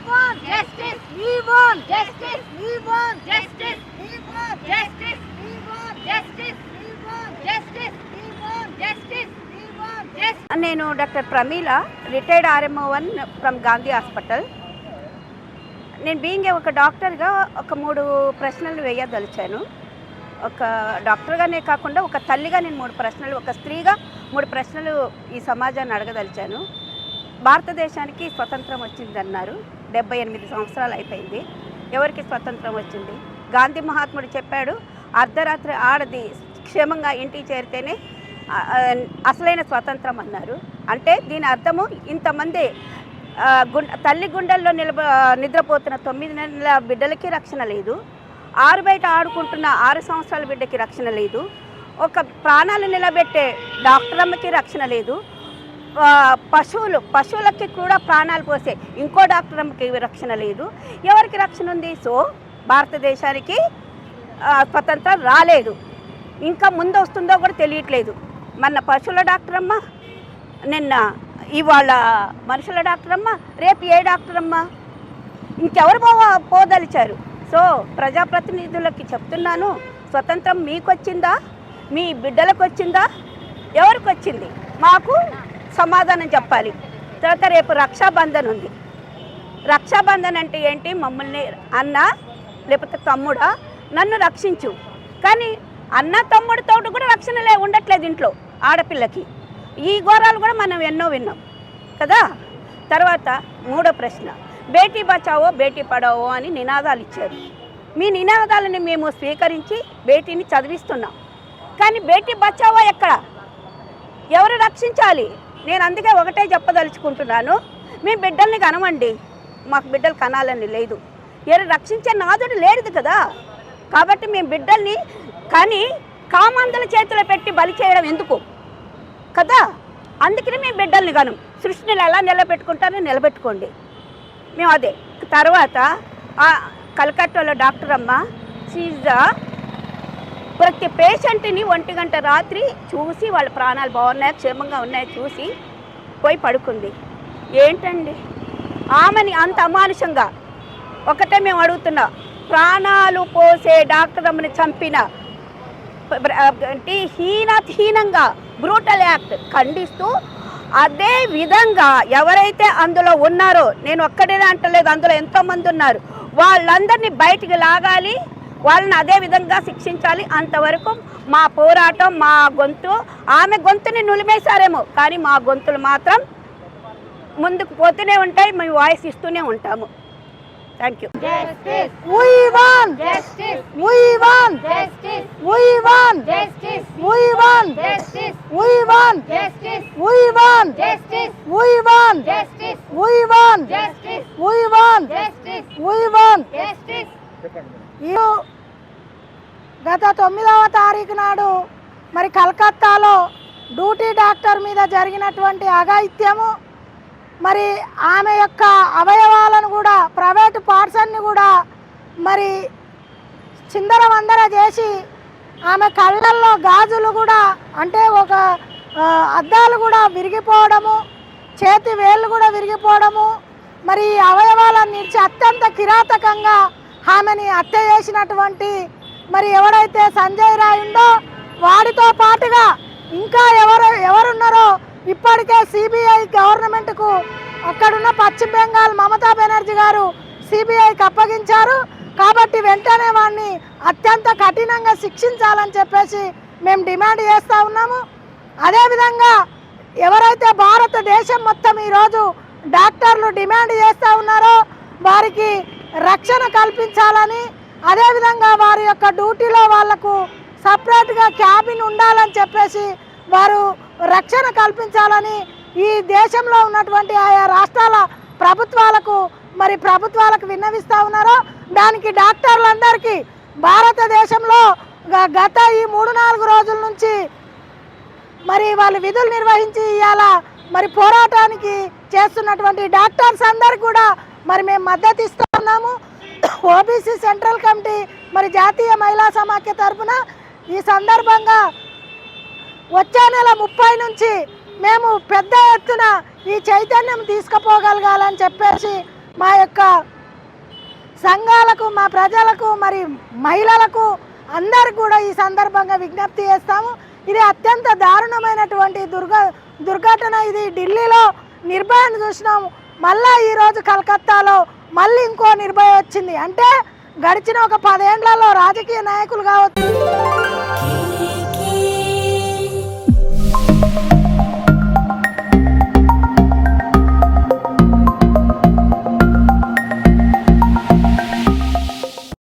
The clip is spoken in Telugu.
justice. Justice. Justice. Justice. Justice. Justice. Justice. నేను doctor Pramila retired RMO one from Gandhi hospital నేను బీయింగ్ ఒక డాక్టర్గా ఒక మూడు ప్రశ్నలు వేయదలిచాను ఒక డాక్టర్గానే కాకుండా ఒక తల్లిగా నేను మూడు ప్రశ్నలు ఒక స్త్రీగా మూడు ప్రశ్నలు ఈ సమాజాన్ని అడగదలిచాను భారతదేశానికి స్వతంత్రం వచ్చిందన్నారు డెబ్బై ఎనిమిది సంవత్సరాలు అయిపోయింది. ఎవరికి స్వతంత్రం వచ్చింది? గాంధీ మహాత్ముడు చెప్పాడు అర్ధరాత్రి ఆడది క్షేమంగా ఇంటికి చేరితేనే అసలైన స్వతంత్రం అన్నారు. అంటే దీని అర్థము ఇంతమంది గుండె తల్లి గుండెల్లో నిలబ నిద్రపోతున్న తొమ్మిది నెలల బిడ్డలకి రక్షణ లేదు. ఆరు బయట ఆడుకుంటున్న ఆరు సంవత్సరాల బిడ్డకి రక్షణ లేదు. ఒక ప్రాణాలు నిలబెట్టే డాక్టర్ అమ్మకి రక్షణ లేదు. పశువులు పశువులకి కూడా ప్రాణాలు పోసే ఇంకో డాక్టర్ అమ్మకి రక్షణ లేదు. ఎవరికి రక్షణ ఉంది? సో భారతదేశానికి స్వతంత్రం రాలేదు. ఇంకా ముందు వస్తుందో కూడా తెలియట్లేదు. మన పశువుల డాక్టర్ అమ్మ నిన్న ఇవాళ మనుషుల డాక్టర్ అమ్మ రేపు ఏ డాక్టర్ అమ్మ ఇంకెవరు పో పోదలిచారు సో ప్రజాప్రతినిధులకి చెప్తున్నాను స్వతంత్రం మీకు వచ్చిందా మీ బిడ్డలకు వచ్చిందా ఎవరికి వచ్చింది మాకు సమాధానం చెప్పాలి. తర్వాత రేపు రక్షాబంధన్ ఉంది. రక్షాబంధన్ అంటే ఏంటి? మమ్మల్ని అన్న లేకపోతే తమ్ముడా నన్ను రక్షించు. కానీ అన్న తమ్ముడితో కూడా రక్షణ లే ఉండట్లేదు ఇంట్లో ఆడపిల్లకి. ఈ ఘోరాలు కూడా మనం ఎన్నో విన్నాం. కదా? తర్వాత మూడో ప్రశ్న. బేటీ బచావో బేటీ పడావో అని నినాదాలు ఇచ్చారు. మీ నినాదాలని మేము స్వీకరించి బేటీని చదివిస్తున్నాం. కానీ బేటీ బచావో ఎక్కడ? ఎవరు రక్షించాలి? నేను అందుకే ఒకటే చెప్పదలుచుకుంటున్నాను మీ బిడ్డల్ని కనవండి. మాకు బిడ్డలు కనాలని లేదు. ఎవరు రక్షించే నాదుడు లేదు కదా. కాబట్టి మేము బిడ్డల్ని కానీ కామందుల చేతిలో పెట్టి బలి చేయడం ఎందుకు? కదా? అందుకని మేము బిడ్డల్ని కను. సృష్టిని ఎలా నిలబెట్టుకుంటారో నిలబెట్టుకోండి. మేము అదే. తర్వాత ఆ కలకత్తాలో డాక్టర్ అమ్మ షీజ్ ప్రతి పేషెంట్ని ఒంటి గంట రాత్రి చూసి వాళ్ళ ప్రాణాలు బాగున్నాయా క్షేమంగా ఉన్నాయి చూసి పోయి పడుకుంది. ఏంటండి? ఆమెని అంత అమానుషంగా ఒకటే మేము అడుగుతున్నా ప్రాణాలు పోసే డాక్టర్ అమ్మని చంపిన అంటే హీనహీనంగా బ్రూటల్ యాక్ట్ ఖండిస్తూ అదే విధంగా ఎవరైతే అందులో ఉన్నారో నేను ఒక్కడే అంటలేదు అందులో ఎంతోమంది ఉన్నారు వాళ్ళందరినీ బయటికి లాగాలి వాళ్ళని అదే విధంగా శిక్షించాలి అంతవరకు మా పోరాటం మా గొంతు ఆమె గొంతుని నులిమేశారేమో కానీ మా గొంతులు మాత్రం ముందుకు పోతూనే ఉంటాయి మేము వాయిస్ ఇస్తూనే ఉంటాము థ్యాంక్ యూ Justice! గత తొమ్మిదవ తారీఖు నాడు మరి కలకత్తాలో డ్యూటీ డాక్టర్ మీద జరిగినటువంటి అఘాయిత్యము మరి ఆమె యొక్క అవయవాలను కూడా ప్రైవేటు పార్ట్సన్ని కూడా మరి చిందరవందర చేసి ఆమె కళ్ళల్లో గాజులు కూడా అంటే ఒక అద్దాలు కూడా విరిగిపోవడము చేతి వేళ్ళు కూడా విరిగిపోవడము మరి ఈ అత్యంత కిరాతకంగా ఆమెని హత్య చేసినటువంటి మరి ఎవరైతే సంజయ్ రాయ్ ఉందో వాడితో పాటుగా ఇంకా ఎవరు ఎవరున్నారో ఇప్పటికే సిబిఐ గవర్నమెంట్కు అక్కడున్న పశ్చిమ బెంగాల్ మమతా బెనర్జీ గారు సిబిఐకి అప్పగించారు. కాబట్టి వెంటనే వాడిని అత్యంత కఠినంగా శిక్షించాలని చెప్పేసి మేము డిమాండ్ చేస్తూ ఉన్నాము. అదేవిధంగా ఎవరైతే భారతదేశం మొత్తం ఈరోజు డాక్టర్లు డిమాండ్ చేస్తూ ఉన్నారో వారికి రక్షణ కల్పించాలని అదేవిధంగా వారి యొక్క డ్యూటీలో వాళ్ళకు సపరేట్గా క్యాబిన్ ఉండాలని చెప్పేసి వారు రక్షణ కల్పించాలని ఈ దేశంలో ఉన్నటువంటి ఆయా రాష్ట్రాల ప్రభుత్వాలకు మరి ప్రభుత్వాలకు విన్నవిస్తూ ఉన్నారో దానికి డాక్టర్లందరికీ భారతదేశంలో గత ఈ మూడు నాలుగు రోజుల నుంచి మరి వాళ్ళు విధులు నిర్వహించి ఇవాళ మరి పోరాటానికి చేస్తున్నటువంటి డాక్టర్స్ అందరు కూడా మరి మేము మద్దతు ఇస్తూ ఉన్నాము. ఓబీసీ సెంట్రల్ కమిటీ మరి జాతీయ మహిళా సమాఖ్య తరఫున ఈ సందర్భంగా వచ్చే నెల ముప్పై నుంచి మేము పెద్ద ఎత్తున ఈ చైతన్యం తీసుకుపోగలగాలని చెప్పేసి మా యొక్క సంఘాలకు మా ప్రజలకు మరి మహిళలకు అందరు కూడా ఈ సందర్భంగా విజ్ఞప్తి చేస్తాము. ఇది అత్యంత దారుణమైనటువంటి దుర్ఘ దుర్ఘటన. ఇది ఢిల్లీలో నిర్భయను చూసినాము మళ్ళా ఈరోజు కలకత్తాలో మళ్ళీ ఇంకో నిర్భయ వచ్చింది. అంటే గడిచిన ఒక పదేండ్లలో రాజకీయ నాయకులు కావచ్చు.